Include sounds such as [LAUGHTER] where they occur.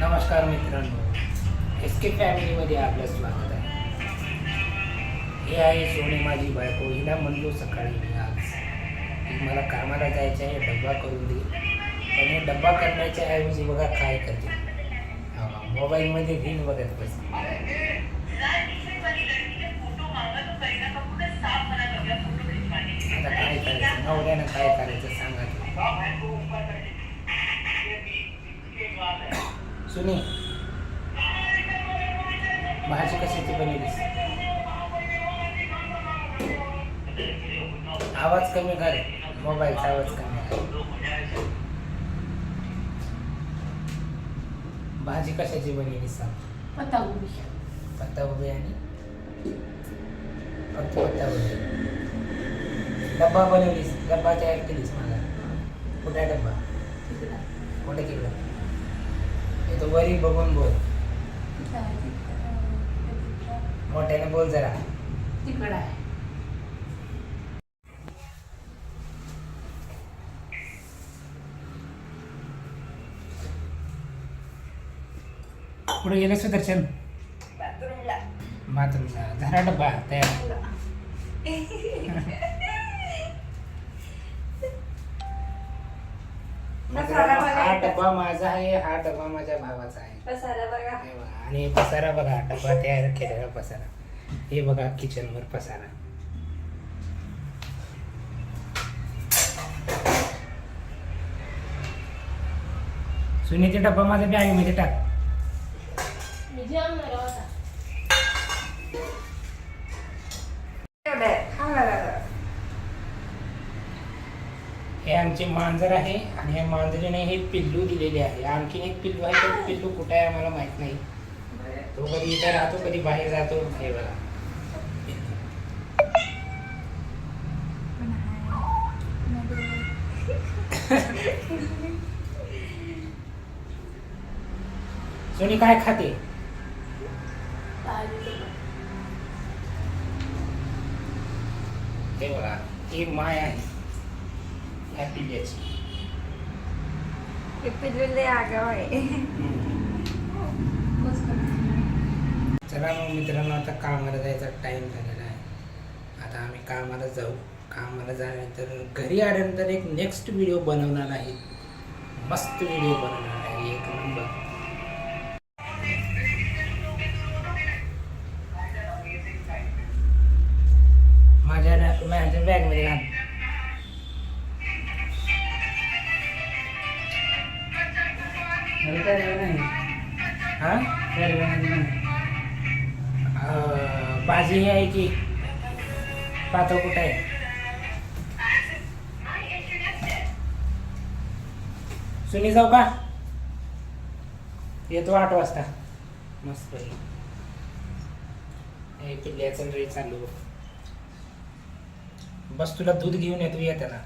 नमस्कार मित्रांनो. एस के फॅमिलीमध्ये आपलं स्वागत आहे. हे आहे सोने माझी बायको. हिला म्हणलो सकाळी मी आज. की मला कामाला जायचं आहे डब्बा करून दे. पण हे डब्बा करण्याच्या ऐवजी बघा काय करते. मोबाईलमध्ये रील बघत बसते आता काय करायचं? नवऱ्यानं काय करायचं सांगा सुनी भाजी कशाची बनवलीस? आवाज कमी कर. मोबाईलचा आवाज कमी कर. भाजी कशाची बनवलीस सांग. पत्तागोबी पत्तागोबी आणि? फक्त पत्तागोबी डब्बा बनवलीस? डब्बा तयार केलीस मला कुठे डब्बा? कुठे केला तो वरी बघून बोल. मोठ्याने बोल जरा. तिकडं आहे. पुढे गेलं सुदर्शन? बाथरूमला. झाला डब्बा तयार. [LAUGHS] हा. डब्बा माझा आहे हा डब्बा माझ्या भावाचा आहे पसारा बघा हे बघा. आणि पसारा बघा डब्बा तयार केलेला पसारा हे बघा किचन वर पसारा सुनीचे डब्बा माझ्या बॅगमध्ये टाक मी जेवणार हे आमचे मांजर आहे आणि या मांजरीने हे पिल्लू दिलेले आहे. आणखीन एक पिल्लू आहे तो पिल्लू कुठे आहे आम्हाला माहीत नाही. तो कधी इथे राहतो कधी बाहेर जातो हे बघा. सोनी काय खाते? हे बघा ही माय आहे. आगाव आहे चला मग मित्रांनो आता कामाला जायचा टाइम झालेला आहे. आता आम्ही कामाला जाऊ. कामाला झाल्यानंतर घरी आल्यानंतर एक नेक्स्ट व्हिडिओ बनवणार आहे. मस्त व्हिडिओ बनवणार आहे. एक नंबर माझ्या माझ्या बॅगमध्ये घाल. हा? भाजी ही आहे की. पातळ कुठं आहे? सुनी जाऊ का? येतो आठ वाजता. मस्त हे पिल्ल्याचं रे चालू. बस तुला दूध घेऊन येतो येताना